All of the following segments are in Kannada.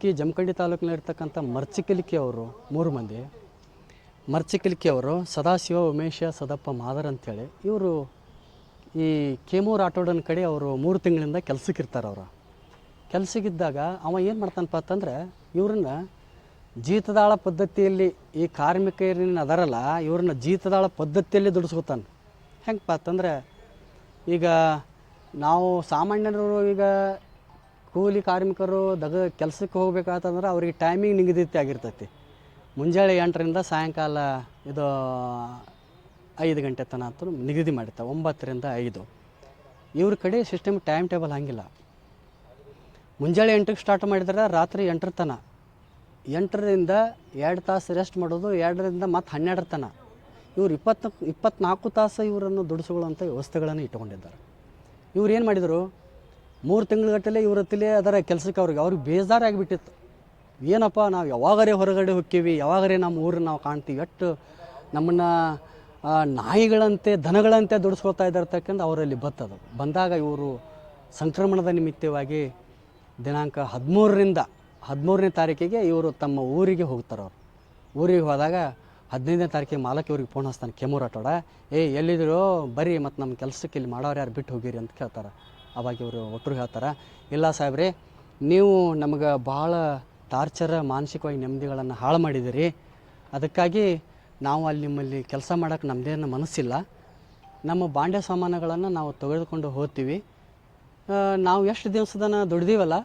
ಕಿ ಜಮಖಂಡಿ ತಾಲೂಕಿನಲ್ಲಿರ್ತಕ್ಕಂಥ ಮರ್ಚಿಕಲಿಕೆ ಅವರು, ಮೂರು ಮಂದಿ. ಮರ್ಚಿಕಲಿಕೆ ಅವರು ಸದಾಶಿವ, ಉಮೇಶ, ಸದಪ್ಪ, ಮಾದರ್ ಅಂತೇಳಿ. ಇವರು ಈ ಕೇಮೂರ್ ಆಟೋಡನ್ ಕಡೆ ಅವರು ಮೂರು ತಿಂಗಳಿಂದ ಕೆಲ್ಸಕ್ಕಿರ್ತಾರೆ ಅವರು. ಕೆಲಸಕ್ಕಿದ್ದಾಗ ಅವ ಏನು ಮಾಡ್ತಾನಪ್ಪ ಅಂತಂದ್ರೆ, ಇವ್ರನ್ನ ಜೀತದಾಳ ಪದ್ಧತಿಯಲ್ಲಿ ಈ ಕಾರ್ಮಿಕರೇನು ಅದರಲ್ಲ ಇವ್ರನ್ನ ಜೀತದಾಳ ಪದ್ಧತಿಯಲ್ಲಿ ದುಡಿಸ್ಕೊತಾನೆ. ಹೆಂಗಪ್ಪ ಅಂತಂದ್ರೆ, ಈಗ ನಾವು ಸಾಮಾನ್ಯರು ಈಗ ಕೂಲಿ ಕಾರ್ಮಿಕರು ದಗ ಕೆಲಸಕ್ಕೆ ಹೋಗ್ಬೇಕಾತಂದ್ರೆ ಅವ್ರಿಗೆ ಟೈಮಿಂಗ್ ನಿಗದಿತ ಆಗಿರ್ತೈತಿ ಮುಂಜಾನೆ ಎಂಟರಿಂದ ಸಾಯಂಕಾಲ ಇದು ಐದು ಗಂಟೆ ತನಕ ಅಂತೂ ನಿಗದಿ ಮಾಡಿರ್ತಾರೆ ಒಂಬತ್ತರಿಂದ ಐದು. ಇವ್ರ ಕಡೆ ಸಿಸ್ಟಮ್ ಟೈಮ್ ಟೇಬಲ್ ಹಂಗಿಲ್ಲ. ಮುಂಜಾನೆ ಎಂಟಕ್ಕೆ ಸ್ಟಾರ್ಟ್ ಮಾಡಿದ್ರೆ ರಾತ್ರಿ ಎಂಟರ ತನ ಎಂಟರಿಂದ ಎರಡು ತಾಸು ರೆಸ್ಟ್ ಮಾಡೋದು, ಎರಡರಿಂದ ಮತ್ತು ಹನ್ನೆರಡರ ತನ ಇವ್ರು ಇಪ್ಪತ್ತು, ಇಪ್ಪತ್ನಾಲ್ಕು ತಾಸು ಇವರನ್ನು ದುಡಿಸ್ಕೊಳ್ಳೋಂಥ ವ್ಯವಸ್ಥೆಗಳನ್ನು ಇಟ್ಕೊಂಡಿದ್ದಾರೆ ಇವ್ರು ಏನು ಮಾಡಿದರು? ಮೂರು ತಿಂಗಳಗಟ್ಟಲೆ ಇವ್ರ ಹತ್ತಿಲೆ ಅದರ ಕೆಲಸಕ್ಕೆ ಅವ್ರಿಗೆ ಅವ್ರಿಗೆ ಬೇಜಾರಾಗಿಬಿಟ್ಟಿತ್ತು ಏನಪ್ಪ, ನಾವು ಯಾವಾಗರೇ ಹೊರಗಡೆ ಹೋಗ್ತೀವಿ ಯಾವಾಗರೇ ನಮ್ಮ ಊರನ್ನ ನಾವು ಕಾಣ್ತೀವಿ ಎಷ್ಟು ನಮ್ಮನ್ನ ನಾಯಿಗಳಂತೆ, ದನಗಳಂತೆ ದುಡಿಸ್ಕೊಳ್ತಾ ಇದ್ದಾರೆ ತಕ್ಕಂದು ಅವರಲ್ಲಿ ಬತ್ತದು ಬಂದಾಗ ಇವರು ಸಂಕ್ರಮಣದ ನಿಮಿತ್ತವಾಗಿ ದಿನಾಂಕ ಹದಿಮೂರರಿಂದ, ಹದಿಮೂರನೇ ತಾರೀಕಿಗೆ ಇವರು ತಮ್ಮ ಊರಿಗೆ ಹೋಗ್ತಾರೆ ಅವರು. ಊರಿಗೆ ಹೋದಾಗ ಹದಿನೈದನೇ ತಾರೀಕಿಗೆ ಮಾಲಕ್ಕೆ ಇವ್ರಿಗೆ ಫೋನ್ ಹಚ್ತಾನೆ ಕೆಮೂರ್ ಆಟೋಡ ಏ ಎಲ್ಲಿದ್ರು ಬರೀ ಮತ್ತು ನಮ್ಮ ಕೆಲಸಕ್ಕೆ ಇಲ್ಲಿ ಮಾಡೋರು ಯಾರು ಬಿಟ್ಟು ಹೋಗಿರಿ ಅಂತ ಕೇಳ್ತಾರೆ. ಅವಾಗ ಇವರು ಒಟ್ಟರು ಹೇಳ್ತಾರೆ, ಇಲ್ಲ ಸಾಹೇಬ್ರಿ, ನೀವು ನಮಗೆ ಭಾಳ ಟಾರ್ಚರ್ ಮಾನಸಿಕವಾಗಿ ನೆಮ್ಮದಿಗಳನ್ನು ಹಾಳು ಮಾಡಿದಿರಿ. ಅದಕ್ಕಾಗಿ ನಾವು ಅಲ್ಲಿ ನಿಮ್ಮಲ್ಲಿ ಕೆಲಸ ಮಾಡೋಕ್ಕೆ ನಮ್ಮದೇನು ಮನಸ್ಸಿಲ್ಲ. ನಮ್ಮ ಬಾಂಡೆ ಸಾಮಾನುಗಳನ್ನು ನಾವು ತೆಗೆದುಕೊಂಡು ಹೋಗ್ತೀವಿ. ನಾವು ಎಷ್ಟು ದಿವಸದನ ದುಡ್ದೀವಲ್ಲ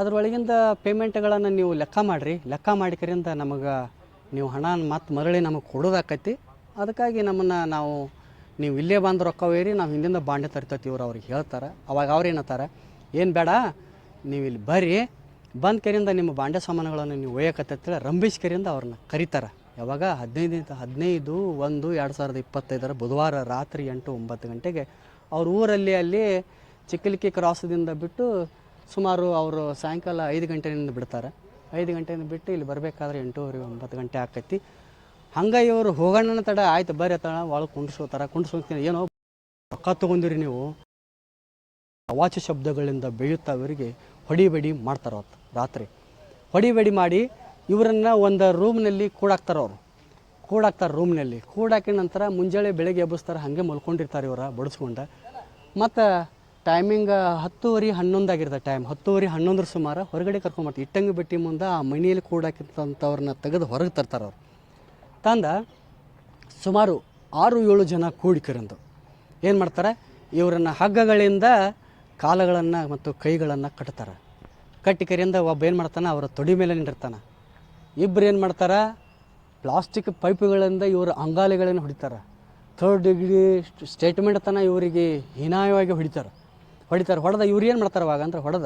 ಅದರೊಳಗಿಂದ ಪೇಮೆಂಟ್ಗಳನ್ನು ನೀವು ಲೆಕ್ಕ ಮಾಡಿರಿ. ಲೆಕ್ಕ ಮಾಡಿಕರಿಂದ ನಮಗೆ ನೀವು ಹಣ ಮತ್ತೆ ಮರಳಿ ನಮಗೆ ಕೊಡೋದಾಕೈತಿ. ಅದಕ್ಕಾಗಿ ನಮ್ಮನ್ನು ನಾವು ನೀವು ಇಲ್ಲೇ ಬಂದು ರೊಕ್ಕ ಒಯ್ಯಿರಿ, ನಾವು ಹಿಂದಿಂದ ಬಾಂಡೆ ತರ್ತೈತಿ ಇವ್ರು ಅವ್ರಿಗೆ ಹೇಳ್ತಾರೆ. ಅವಾಗ ಅವ್ರು ಏನಂತಾರೆ, ಏನು ಬೇಡ, ನೀವು ಇಲ್ಲಿ ಬರ್ರಿ, ಬಂದ್ ನಿಮ್ಮ ಬಾಂಡೆ ಸಾಮಾನುಗಳನ್ನು ನೀವು ಒಯ್ಯಕತ್ತೇಳಿ ರಂಬೀಶ್ ಕರಿಂದ ಅವ್ರನ್ನ ಕರೀತಾರೆ. ಯಾವಾಗ ಹದಿನೈದು ಹದಿನೈದು, ಒಂದು, ಎರಡು ಸಾವಿರದ ಇಪ್ಪತ್ತೈದರ ಬುಧವಾರ ರಾತ್ರಿ ಎಂಟು ಒಂಬತ್ತು ಗಂಟೆಗೆ ಅವ್ರ ಊರಲ್ಲಿ ಅಲ್ಲಿ ಚಿಕ್ಕಲಿಕ್ಕಿ ಕ್ರಾಸದಿಂದ ಬಿಟ್ಟು ಸುಮಾರು ಅವರು ಸಾಯಂಕಾಲ ಐದು ಗಂಟೆಯಿಂದ ಬಿಡ್ತಾರೆ. ಐದು ಗಂಟೆಯಿಂದ ಬಿಟ್ಟು ಇಲ್ಲಿ ಬರಬೇಕಾದ್ರೆ ಎಂಟೂವರೆ, ಒಂಬತ್ತು ಗಂಟೆ ಆಕೈತಿ. ಹಂಗೆ ಇವರು ಹೋಗೋಣ ತಡ ಆಯ್ತು, ಬರ್ರಿ ತಡ ಒಳಗೆ ಕುಂಡ್ಸೋತಾರ ಕುಂಡ್ಸ್ಕೊತೀನಿ ಏನೋ ರೊಕ್ಕ ತಗೊಂಡಿರಿ ನೀವು. ಅವಾಚ್ಯ ಶಬ್ದಗಳಿಂದ ಬೆಳೆಯುತ್ತಾ ಅವರಿಗೆ ಹೊಡಿಬೇಡಿ ಮಾಡ್ತಾರೆ ಅವತ್ತು, ರಾತ್ರಿ. ಹೊಡಿಬೇಡಿ ಮಾಡಿ ಇವರನ್ನು ಒಂದು ರೂಮ್ನಲ್ಲಿ ಕೂಡಾಕ್ತಾರೆ ಅವರು. ಕೂಡಾಕ್ತಾರೆ ರೂಮ್ನಲ್ಲಿ. ಕೂಡಾಕಿದ ನಂತರ ಮುಂಜಾನೆ ಬೆಳಗ್ಗೆ ಎಬ್ಬಿಸ್ತಾರೆ, ಹಾಗೆ ಮಲ್ಕೊಂಡಿರ್ತಾರೆ ಇವರ ಬಡಿಸ್ಕೊಂಡು. ಮತ್ತು ಟೈಮಿಂಗ್ ಹತ್ತುವರೆ ಹನ್ನೊಂದಾಗಿರ್ತದೆ ಟೈಮ್ ಹತ್ತುವರೆ ಹನ್ನೊಂದರ ಸುಮಾರು ಹೊರಗಡೆ ಕರ್ಕೊಂಬರ್ತಾರೆ ಇಟ್ಟಂಗಿ ಬೆಟ್ಟಿ ಮುಂದೆ ಆ ಮನೆಯಲ್ಲಿ ಕೂಡಾಕಿರ್ತಂಥವ್ರನ್ನ ತೆಗೆದು ಹೊರಗೆ ತರ್ತಾರೆ ಅವ್ರು. ತಂದ ಸುಮಾರು ಆರು ಏಳು ಜನ ಕೂಡಿಕರಂದು. ಏನು ಮಾಡ್ತಾರೆ? ಇವರನ್ನು ಹಗ್ಗಗಳಿಂದ ಕಾಲಗಳನ್ನು ಮತ್ತು ಕೈಗಳನ್ನು ಕಟ್ತಾರೆ. ಕಟ್ಟಿಕರಿಂದ ಒಬ್ಬ ಏನು ಮಾಡ್ತಾನೆ? ಅವರ ತೊಡಿ ಮೇಲೆ ನಿಂದಿರ್ತಾನೆ. ಇಬ್ಬರು ಏನು ಮಾಡ್ತಾರೆ? ಪ್ಲಾಸ್ಟಿಕ್ ಪೈಪುಗಳಿಂದ ಇವರು ಅಂಗಾಲಿಗಳನ್ನು ಹೊಡಿತಾರೆ. ಥರ್ಡ್ ಡಿಗ್ರಿ ಸ್ಟೇಟ್ಮೆಂಟ್ ತನಕ ಇವರಿಗೆ ಹೀನಾಯವಾಗಿ ಹೊಡಿತಾರೆ. ಹೊಡಿತಾರೆ. ಹೊಡೆದ ಇವ್ರು ಏನು ಮಾಡ್ತಾರೆ ಅವಾಗ? ಅಂದ್ರೆ ಹೊಡೆದ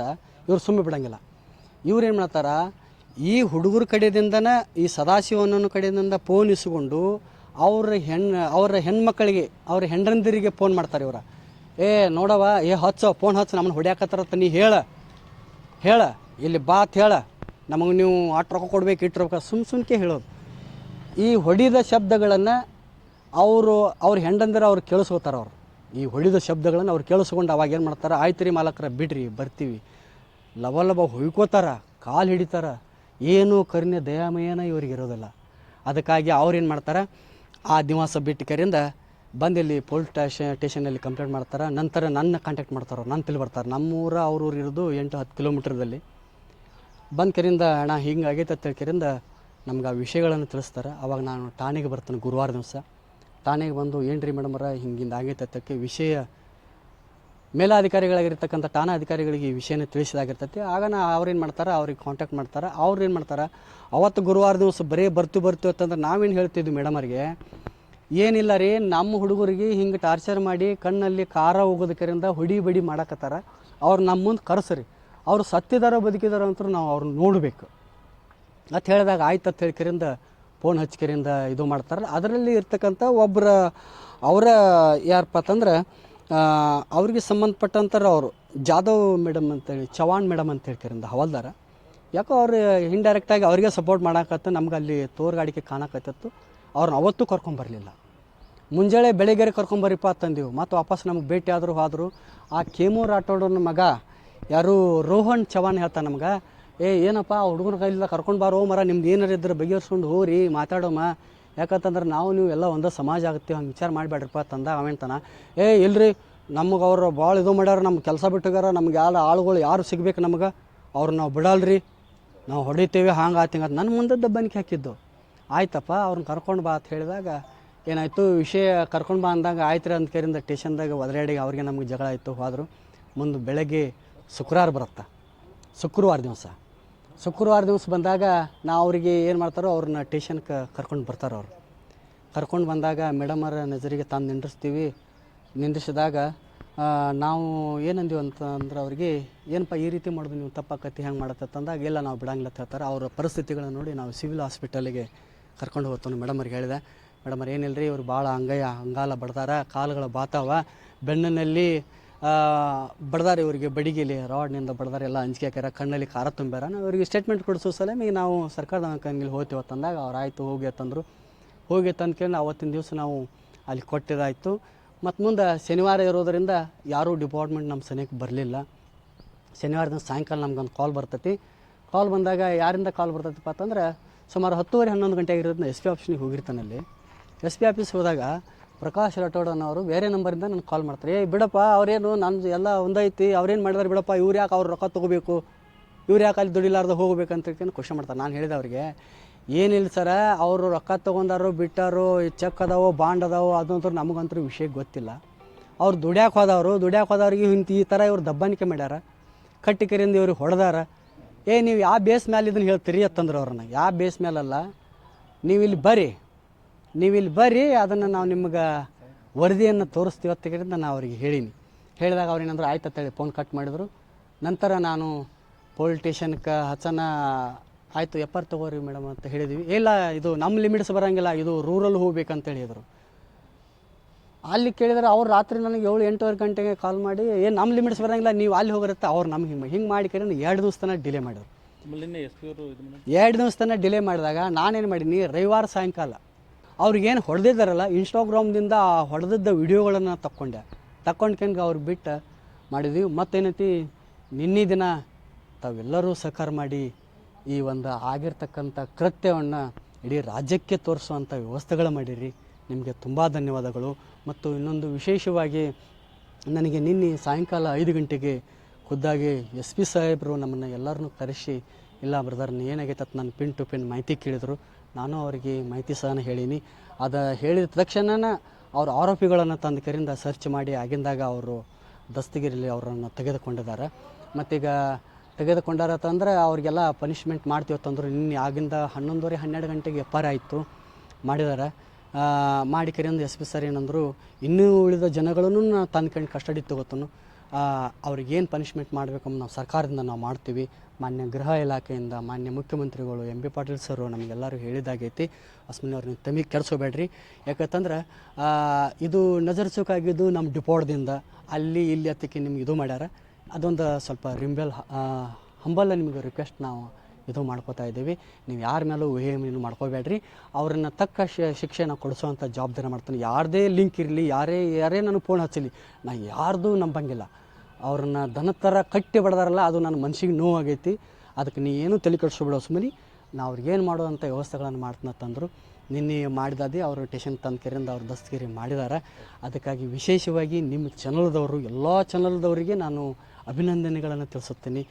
ಇವ್ರು ಸುಮ್ಮನೆ ಬಿಡೋಂಗಿಲ್ಲ. ಇವ್ರು ಏನು ಮಾಡ್ತಾರ? ಈ ಹುಡುಗರ ಕಡೆದಿಂದನ ಈ ಸದಾಶಿವನನ್ನು ಕಡೆಯಿಂದ ಫೋನ್ ಇಸ್ಕೊಂಡು ಅವ್ರ ಹೆಣ್ಣು ಅವರ ಹೆಣ್ಮಕ್ಳಿಗೆ, ಅವ್ರ ಹೆಂಡ್ರಂದಿರಿಗೆ ಫೋನ್ ಮಾಡ್ತಾರೆ ಇವ್ರ. ಏ ನೋಡವ ಏ, ಹಚ್ಚೋ ಫೋನ್ ಹಚ್ಚ, ನಮ್ಮನ್ನು ಹೊಡ್ಯಾಕತ್ತಾರತ್ತ, ನೀ ಹೇಳ ಹೇಳ, ಇಲ್ಲಿ ಬಾತ್ ಹೇಳ. ನಮಗೆ ನೀವು ಅಷ್ಟು ರೊಕ್ಕ ಕೊಡ್ಬೇಕು ಇಟ್ಟು ರೊಕ್ಕ ಸುಮ್ ಸುಮ್ಕೆ ಹೇಳೋದು. ಈ ಹೊಡಿದ ಶಬ್ದಗಳನ್ನು ಅವರು, ಅವ್ರ ಹೆಂಡಂದಿರ ಅವ್ರು ಕೇಳಿಸ್ಕೋತಾರೆ ಅವ್ರು. ಈ ಹೊಡಿದ ಶಬ್ದಗಳನ್ನು ಅವ್ರು ಕೇಳಿಸ್ಕೊಂಡು ಅವಾಗ ಏನು ಮಾಡ್ತಾರೆ, ಆಯ್ತು ರೀ ಮಾಲಕರ, ಬಿಡ್ರಿ, ಬರ್ತೀವಿ. ಲವ ಲವ ಹೊಯ್ಕೋತಾರ, ಕಾಲು ಹಿಡಿತಾರ. ಏನು ಕರುಣೆ ದಯಾಮಯನ ಇವ್ರಿಗೆ ಇರೋದಿಲ್ಲ. ಅದಕ್ಕಾಗಿ ಅವ್ರು ಏನು ಮಾಡ್ತಾರೆ? ಆ ದಿವಸ ಬಿಟ್ಟು ಕರಿಂದ ಬಂದು ಇಲ್ಲಿ ಪೊಲೀಸ್ ಸ್ಟೇಷನ್, ಸ್ಟೇಷನಲ್ಲಿ ಕಂಪ್ಲೇಂಟ್ ಮಾಡ್ತಾರೆ. ನಂತರ ನನ್ನ ಕಾಂಟ್ಯಾಕ್ಟ್ ಮಾಡ್ತಾರೆ ನನ್ನ ತಿಳಿ ಬರ್ತಾರೆ ನಮ್ಮೂರ ಅವ್ರೂರು ಇರೋದು ಎಂಟು, ಹತ್ತು ಕಿಲೋಮೀಟ್ರದಲ್ಲಿ. ಬಂದ ಕರಿಂದ ಅಣ್ಣ, ಹಿಂಗೆ ಆಗೈತೆ ಅಂತ ಕರಿಂದ ನಮ್ಗೆ ಆ ವಿಷಯಗಳನ್ನು ತಿಳಿಸ್ತಾರೆ. ಅವಾಗ ನಾನು ಠಾಣೆಗೆ ಬರ್ತೇನೆ ಗುರುವಾರ ದಿವಸ. ಠಾಣೆಗೆ ಬಂದು ಏನು ರೀ ಮೇಡಮರ ಹಿಂಗಿಂದ ಆಗೈತೆ ಅಂತಕ್ಕೆ ವಿಷಯ ಮೇಲಾಧಿಕಾರಿಗಳಾಗಿರ್ತಕ್ಕಂಥ ಠಾಣಾ ಅಧಿಕಾರಿಗಳಿಗೆ ಈ ವಿಷಯನ ತಿಳಿಸಿದಾಗಿರ್ತೈತಿ. ಆಗ ನಾ ಅವ್ರೇನು ಮಾಡ್ತಾರೆ, ಅವ್ರಿಗೆ ಕಾಂಟ್ಯಾಕ್ಟ್ ಮಾಡ್ತಾರೆ. ಅವ್ರು ಏನು ಮಾಡ್ತಾರೆ, ಅವತ್ತು ಗುರುವಾರ ದಿವಸ ಬರೀ ಬರ್ತು ಬರ್ತು ಅಂತಂದ್ರೆ ನಾವೇನು ಹೇಳ್ತಿದ್ವಿ ಮೇಡಮರಿಗೆ ಏನಿಲ್ಲ ರೀ, ನಮ್ಮ ಹುಡುಗರಿಗೆ ಹಿಂಗೆ ಟಾರ್ಚರ್ ಮಾಡಿ ಕಣ್ಣಲ್ಲಿ ಖಾರ ಹೋಗೋದಕ್ಕರಿಂದ ಹೊಡಿ ಬಡಿ ಮಾಡಕತ್ತಾರ. ಅವ್ರು ನಮ್ಮ ಮುಂದೆ ಕರೆಸ್ರಿ. ಅವ್ರು ಸತ್ತಿದಾರೋ ಬದುಕಿದಾರೋ ಅಂತ ನಾವು ಅವ್ರನ್ನ ನೋಡಬೇಕು. ಅಂತ ಹೇಳಿದಾಗ ಆಯ್ತು ಅಂತ ಹೇಳ್ಕರಿಂದ ಫೋನ್ ಹಚ್ಕರಿಂದ ಇದು ಮಾಡ್ತಾರಲ್ಲ. ಅದರಲ್ಲಿ ಇರ್ತಕ್ಕಂಥ ಒಬ್ಬರ ಅವರ ಯಾರಪ್ಪ ಅಂತಂದ್ರೆ ಅವ್ರಿಗೆ ಸಂಬಂಧಪಟ್ಟಂಥ ಅವರು. ಜಾಧವ್ ಮೇಡಮ್ ಅಂತೇಳಿ ಚವಾಣ್ ಮೇಡಮ್ ಅಂತ ಹೇಳ್ಕರಿಂದ ಹವಾಲ್ದಾರ. ಯಾಕೋ ಅವ್ರು ಇಂಡೈರೆಕ್ಟಾಗಿ ಅವ್ರಿಗೆ ಸಪೋರ್ಟ್ ಮಾಡಾಕತ್ತ, ನಮ್ಗೆ ಅಲ್ಲಿ ತೋರ್ಗಾಡಿಕೆ ಕಾಣಕತ್ತಿತ್ತು. ಅವ್ರನ್ನ ಅವತ್ತೂ ಕರ್ಕೊಂಬರಲಿಲ್ಲ ಮುಂಜಾನೆ ಬೆಳಿಗ್ಗೆ ಕರ್ಕೊಂಬರಿಪ್ಪ ತಂದೆವು. ಮತ್ತು ವಾಪಸ್ ನಮಗೆ ಭೇಟಿ ಆದರೂ ಆದರೂ, ಆ ಕೇಮೂರ್ ಆಟೋಡೋನ ಮಗ, ಯಾರು ರೋಹನ್ ಚವಾಣ್ ಹೇಳ್ತಾನೆ ನಮ್ಗೆ, ಏ, ಏನಪ್ಪ ಹುಡುಗನ ಕೈಲಿಲ್ಲ ಕರ್ಕೊಂಡು ಬಾರೋ ಮರ, ನಿಮ್ದು ಏನಾರು ಇದ್ರೆ ಬಗೆಹರಿಸ್ಕೊಂಡು ಹೋಗ್ರಿ, ಮಾತಾಡೋಮ. ಯಾಕಂತಂದ್ರೆ ನಾವು ನೀವು ಎಲ್ಲ ಒಂದೇ ಸಮಾಜ ಆಗುತ್ತೆ ಹಂಗೆ ವಿಚಾರ ಮಾಡಬೇಡ್ರಪ್ಪ ತಂದ ಅವೇಂತನ ಏ, ಇಲ್ರಿ, ನಮಗೆ ಅವರು ಭಾಳ ಇದು ಮಾಡ್ಯಾರ ನಮ್ಮ ಕೆಲಸ ಬಿಟ್ಟಗಾರ ನಮ್ಗೆ ಯಾರು ಆಳುಗಳು ಯಾರು ಸಿಗ್ಬೇಕು ನಮಗೆ? ಅವ್ರನ್ನ ನಾವು ಬಿಡಲ್ರಿ, ನಾವು ಹೊಡಿತೇವೆ, ಹಂಗೆ ಆತಿಂಗ ನನ್ನ ಮುಂದೆ ದಬ್ಬನಿಕೆ ಹಾಕಿದ್ದು. ಆಯ್ತಪ್ಪ ಅವ್ರನ್ನ ಕರ್ಕೊಂಡು ಬಾ ಅಂತ ಹೇಳಿದಾಗ ಏನಾಯಿತು ವಿಷಯ ಕರ್ಕೊಂಡು ಬಾ ಅಂದಾಗ ಆಯ್ತು ಅಂತ ಕೇರಿಂದ ಟೇಷನ್ದಾಗ ಒದರಾಡಿಗೆ ಅವ್ರಿಗೆ ನಮಗೆ ಜಗಳ ಆಯಿತು, ಹೋದರು. ಮುಂದೆ ಬೆಳಗ್ಗೆ ಶುಕ್ರವಾರ ಬರುತ್ತೆ. ಶುಕ್ರವಾರ ದಿವಸ. ಶುಕ್ರವಾರ ದಿವಸ ಬಂದಾಗ ನಾ ಅವರಿಗೆ ಏನು ಮಾಡ್ತಾರೋ ಅವ್ರನ್ನ ಟೇಷನ್ಗೆ ಕರ್ಕೊಂಡು ಬರ್ತಾರೆ ಅವರು. ಕರ್ಕೊಂಡು ಬಂದಾಗ ಮೇಡಮರ ನಜರಿಗೆ ತಂದು ನಿಂದಿರ್ಸ್ತೀವಿ. ನಿಂದ್ರಿಸಿದಾಗ ನಾವು ಏನಂದೀವಿ ಅಂತಂದ್ರೆ ಅವ್ರಿಗೆ, ಏನಪ್ಪ ಈ ರೀತಿ ಮಾಡೋದು, ನೀವು ತಪ್ಪಾಕತಿ ಹೆಂಗೆ ಮಾಡತ್ತೆ? ಅಂದಾಗ ಇಲ್ಲ, ನಾವು ಬಿಡಂಗಿಲ್ಲ ಹೇಳ್ತಾರೆ. ಅವರ ಪರಿಸ್ಥಿತಿಗಳನ್ನ ನೋಡಿ ನಾವು ಸಿವಿಲ್ ಹಾಸ್ಪಿಟಲಿಗೆ ಕರ್ಕೊಂಡು ಹೋಗ್ತಾನೆ ಮೇಡಮರಿಗೆ ಹೇಳಿದೆ. ಮೇಡಮರ್ ಏನಿಲ್ಲ ರೀ ಇವ್ರು ಭಾಳ ಅಂಗಯ, ಅಂಗಾಲ ಬಡ್ದಾರ, ಕಾಲುಗಳ ಬಾತಾವ. ಬೆನ್ನಿನಲ್ಲಿ ಬಡ್ದಾರ ಇವರಿಗೆ ಬಡಿಗೆಲಿ, ರಾಡ್ನಿಂದ ಬಡ್ದಾರ ಎಲ್ಲ ಅಂಜಿಕೆ ಹಾಕ್ಯಾರ, ಕಣ್ಣಲ್ಲಿ ಖಾರ ತುಂಬ್ಯಾರ. ನಾವು ಇವರಿಗೆ ಸ್ಟೇಟ್ಮೆಂಟ್ ಕೊಡಿಸೋ ಸಲಮಿ ನಾವು ಸರ್ಕಾರದ ಕಂಗಿಲ್ಲಿ ಹೋಗ್ತೀವಿ. ಅಂತಂದಾಗ ಅವ್ರು ಆಯಿತು, ಹೋಗಿ ಅಂತಂದರು ಹೋಗಿ ತಂದ್ಕೊಂಡು ಅವತ್ತಿನ ದಿವಸ ನಾವು ಅಲ್ಲಿ ಕೊಟ್ಟಿದ್ದಾಯಿತು ಮತ್ತು ಮುಂದೆ ಶನಿವಾರ ಇರೋದರಿಂದ ಯಾರೂ ಡಿಪಾರ್ಟ್ಮೆಂಟ್ ನಮ್ಮ ಸನಿಹಕ್ಕೆ ಬರಲಿಲ್ಲ. ಶನಿವಾರ ದಿನ ಸಾಯಂಕಾಲ ನಮ್ಗೊಂದು ಕಾಲ್ ಬರ್ತೈತಿ. ಕಾಲ್ ಬಂದಾಗ ಯಾರಿಂದ ಕಾಲ್ ಬರ್ತೈತಿಪ್ಪ ಅಂತಂದ್ರೆ ಸುಮಾರು ಹತ್ತುವರೆ ಹನ್ನೊಂದು ಗಂಟೆ ಆಗಿರೋದ್ರಿಂದ ಎಸ್ ಪಿ ಆಫೀಸ್ನಿಗೆ ಹೋಗಿರ್ತಾನಲ್ಲಿ ಎಸ್ ಪಿ ಆಫೀಸ್ ಹೋದಾಗ ಪ್ರಕಾಶ್ ರಾಠೋಡ್ ಅವರು ಬೇರೆ ನಂಬರಿಂದ ನನಗೆ ಕಾಲ್ ಮಾಡ್ತಾರೆ. ಏ ಬಿಡಪ್ಪ, ಅವರೇನು ನಾನು ಎಲ್ಲ ಒಂದೈತಿ, ಅವ್ರೇನು ಮಾಡಿದಾರೆ ಬಿಡಪ್ಪ, ಇವ್ರು ಯಾಕೆ ಅವ್ರು ರೊಕ್ಕ ತೊಗೋಬೇಕು? ಇವ್ರು ಯಾಕೆ ಅಲ್ಲಿ ದುಡಿಲಾರ್ದು ಹೋಗ್ಬೇಕಂತ ಕ್ವಶನ್ ಮಾಡ್ತಾರೆ. ನಾನು ಹೇಳಿದೆ ಅವ್ರಿಗೆ, ಏನಿಲ್ಲ ಸರ, ಅವರು ರೊಕ್ಕ ತೊಗೊಂಡಾರೋ, ಬಿಟ್ಟಾರೋ ಚೆಕ್ ಅದಾವೋ, ಬಾಂಡ್ ಅದಾವೋ, ಅದಂತೂ ನಮಗಂತೂ ವಿಷಯ ಗೊತ್ತಿಲ್ಲ. ಅವ್ರು ದುಡ್ಯಾಕೆ ಹೋದವರು, ದುಡ್ಯಾಕೆ ಹೋದವ್ರಿಗೆ ಇಂತ ಈ ಥರ ಇವ್ರು ದಬ್ಬಾನಿಕೆ ಮಾಡ್ಯಾರ ಕಟ್ಟಿಕರಿಂದ ಇವ್ರಿಗೆ ಹೊಡೆದಾರ. ಏ, ನೀವು ಯಾವ ಬೇಸ್ ಮೇಲೆ ಇದನ್ನು ಹೇಳ್ತೀರಿ? ಅಂತಂದ್ರೆ ಅವ್ರನ್ನ. ಯಾವ ಬೇಸ್ ಮೇಲಲ್ಲ ನೀವು ಇಲ್ಲಿ ಬರ್ರಿ ನೀವು ಇಲ್ಲಿ ಬರ್ರಿ ಅದನ್ನು ನಾವು ನಿಮ್ಗೆ ವರದಿಯನ್ನು ತೋರಿಸ್ತೀವಿ ಅಂತ ಕಡೆಯಿಂದ ನಾನು ಅವರಿಗೆ ಹೇಳೀನಿ. ಹೇಳಿದಾಗ ಅವ್ರು ಏನಂದ್ರೆ ಆಯ್ತು ಅಂತೇಳಿ ಫೋನ್ ಕಟ್ ಮಾಡಿದ್ರು. ನಂತರ ನಾನು ಪೊಲೀಸ್ ಸ್ಟೇಷನ್ಗೆ ಹಚ್ಚನ ಆಯಿತು ಎಪ್ಪರ್ ತಗೋರಿ ಮೇಡಮ್ ಅಂತ ಹೇಳಿದ್ವಿ. ಇಲ್ಲ ಇದು ನಮ್ಮ ಲಿಮಿಟ್ಸ್ ಬರೋಂಗಿಲ್ಲ ಇದು ರೂರಲ್ ಹೋಗ್ಬೇಕಂತ ಹೇಳಿದರು. ಅಲ್ಲಿ ಕೇಳಿದ್ರೆ ಅವ್ರು ರಾತ್ರಿ ನನಗೆ ಏಳು ಎಂಟೂವರೆ ಗಂಟೆಗೆ ಕಾಲ್ ಮಾಡಿ ಏನು ನಮ್ಮ ಲಿಮಿಟ್ಸ್ ಬರೋಂಗಿಲ್ಲ ನೀವು ಅಲ್ಲಿ ಹೋಗಿರುತ್ತೆ ಅವ್ರು ನಮ್ಗೆ ಹಿಂಗೆ ಹಿಂಗೆ ಮಾಡಿ ಕೇಳಿ ಎರಡು ದಿವಸ ತನಕ ಡಿಲೇ ಮಾಡಿದ್ರು. ಎರಡು ದಿವಸ ತನಕ ಡಿಲೇ ಮಾಡಿದಾಗ ನಾನೇನು ಮಾಡೀನಿ ರವಿವಾರ ಸಾಯಂಕಾಲ ಅವ್ರಿಗೇನು ಹೊಡೆದಿದ್ದಾರಲ್ಲ ಇನ್ಸ್ಟಾಗ್ರಾಮ್ದಿಂದ ಆ ಹೊಡೆದಿದ್ದ ವಿಡಿಯೋಗಳನ್ನು ತಕ್ಕೊಂಡೆ. ತಕ್ಕೊಂಡ್ಕೊಂಡು ಅವ್ರು ಬಿಟ್ಟು ಮಾಡಿದ್ವಿ. ಮತ್ತೇನೈತಿ, ನಿನ್ನೆ ದಿನ ತಾವೆಲ್ಲರೂ ಸಹಕಾರ ಮಾಡಿ ಈ ಒಂದು ಆಗಿರ್ತಕ್ಕಂಥ ಕೃತ್ಯವನ್ನು ಇಡೀ ರಾಜ್ಯಕ್ಕೆ ತೋರಿಸುವಂಥ ವ್ಯವಸ್ಥೆಗಳು ಮಾಡಿರಿ. ನಿಮಗೆ ತುಂಬ ಧನ್ಯವಾದಗಳು. ಮತ್ತು ಇನ್ನೊಂದು ವಿಶೇಷವಾಗಿ ನನಗೆ ನಿನ್ನೆ ಸಾಯಂಕಾಲ ಐದು ಗಂಟೆಗೆ ಖುದ್ದಾಗಿ ಎಸ್ ಪಿ ಸಾಹೇಬರು ನಮ್ಮನ್ನು ಎಲ್ಲರನ್ನೂ ಕರೆಸಿ, ಇಲ್ಲ ಬ್ರದರ್ನ ಏನಾಗೈತೆ ನಾನು ಪಿನ್ ಟು ಪಿನ್ ಮಾಹಿತಿ ಕೇಳಿದರು. ನಾನು ಅವರಿಗೆ ಮಾಹಿತಿ ಸಹ ಹೇಳೀನಿ. ಅದು ಹೇಳಿದ ತಕ್ಷಣ ಅವ್ರ ಆರೋಪಿಗಳನ್ನು ತಂದು ಕರಿಂದ ಸರ್ಚ್ ಮಾಡಿ ಆಗಿಂದಾಗ ಅವರು ದಸ್ತಗಿರಿಲಿ ಅವರನ್ನು ತೆಗೆದುಕೊಂಡಿದ್ದಾರೆ ಮತ್ತೀಗ ತೆಗೆದುಕೊಂಡಾರ ಅಂತಂದ್ರೆ ಅವ್ರಿಗೆಲ್ಲ ಪನಿಷ್ಮೆಂಟ್ ಮಾಡ್ತೀವಿ ಅಂತಂದ್ರು. ನಿನ್ನೆ ಆಗಿಂದ ಹನ್ನೊಂದುವರೆ ಹನ್ನೆರಡು ಗಂಟೆಗೆ ಎಫ್ ಆರ್ ಆಯಿತು ಮಾಡಿದ್ದಾರೆ ಮಾಡಿ ಕರೆಯಿಂದ ಎಸ್ ಪಿ ಸರ್ ಏನಂದರು, ಇನ್ನೂ ಉಳಿದ ಜನಗಳನ್ನು ನಾನು ತಂದ್ಕೊಂಡು ಕಸ್ಟಡಿ ತಗೋತನು. ಅವ್ರಿಗೇನು ಪನಿಷ್ಮೆಂಟ್ ಮಾಡಬೇಕು ನಾವು ಸರ್ಕಾರದಿಂದ ನಾವು ಮಾಡ್ತೀವಿ. ಮಾನ್ಯ ಗೃಹ ಇಲಾಖೆಯಿಂದ ಮಾನ್ಯ ಮುಖ್ಯಮಂತ್ರಿಗಳು, ಎಂ ಬಿ ಪಾಟೀಲ್ ಸರು ನಮಗೆಲ್ಲರೂ ಹೇಳಿದಾಗೈತಿ. ಅಸ್ಮಿನ್ ಅವ್ರನ್ನ ತಮಿಗೆ ಕೆಡಿಸೋಬೇಡ್ರಿ ಯಾಕಂತಂದ್ರೆ ಇದು ನಜರ್ಸೋಕಾಗಿದ್ದು ನಮ್ಮ ಡಿಪೋಟ್ದಿಂದ ಅಲ್ಲಿ ಇಲ್ಲಿ ಹತ್ತಕ್ಕೆ ನಿಮ್ಗೆ ಇದು ಮಾಡ್ಯಾರ. ಅದೊಂದು ಸ್ವಲ್ಪ ರಿಂಬೆಲ್ ಹಂಬಲ್ಲ ನಿಮಗೆ ರಿಕ್ವೆಸ್ಟ್ ನಾವು ಇದು ಮಾಡ್ಕೋತಾ ಇದ್ದೀವಿ. ನೀವು ಯಾರ ಮೇಲೂ ಊಹೆಯನ್ನು ಮಾಡ್ಕೋಬೇಡ್ರಿ. ಅವ್ರನ್ನ ತಕ್ಕ ಶಿಕ್ಷೆ ನಾವು ಕೊಡಿಸೋವಂಥ ಜವಾಬ್ದಾರಿ ಮಾಡ್ತೀನಿ. ಯಾರದೇ ಲಿಂಕ್ ಇರಲಿ, ಯಾರೇ ಯಾರೇ ನನಗೆ ಫೋನ್ ಹಚ್ಚಲಿ, ನಾ ಯಾರ್ದು ನಂಬಂಗಿಲ್ಲ. ಅವ್ರನ್ನ ದನ ಥರ ಕಟ್ಟಿ ಬಡ್ದಾರಲ್ಲ, ಅದು ನನ್ನ ಮನ್ಸಿಗೆ ನೋವಾಗೈತಿ ಅದಕ್ಕೆ ನೀ ಏನು ತಲೆ ಕೆಡಿಸ್ಬಿಡೋ ಸುಮ್ಮನೆ ನಾ ಅವ್ರಿಗೆ ಏನು ಮಾಡುವಂಥ ವ್ಯವಸ್ಥೆಗಳನ್ನು ಮಾಡ್ತೀನಿ ತಂದರು. ನಿನ್ನೆ ಮಾಡಿದಾದೆ ಅವರು ಟೇಷನ್ ತಂದು ಕೆರೆಯಿಂದ ಅವ್ರು ದಸ್ತಗಿರಿ ಮಾಡಿದ್ದಾರೆ ಅದಕ್ಕಾಗಿ ವಿಶೇಷವಾಗಿ ನಿಮ್ಮ ಚಾನಲ್ದವರು ಎಲ್ಲ ಚಾನಲ್ದವರಿಗೆ ನಾನು ಅಭಿನಂದನೆಗಳನ್ನು ತಿಳಿಸುತ್ತೀನಿ.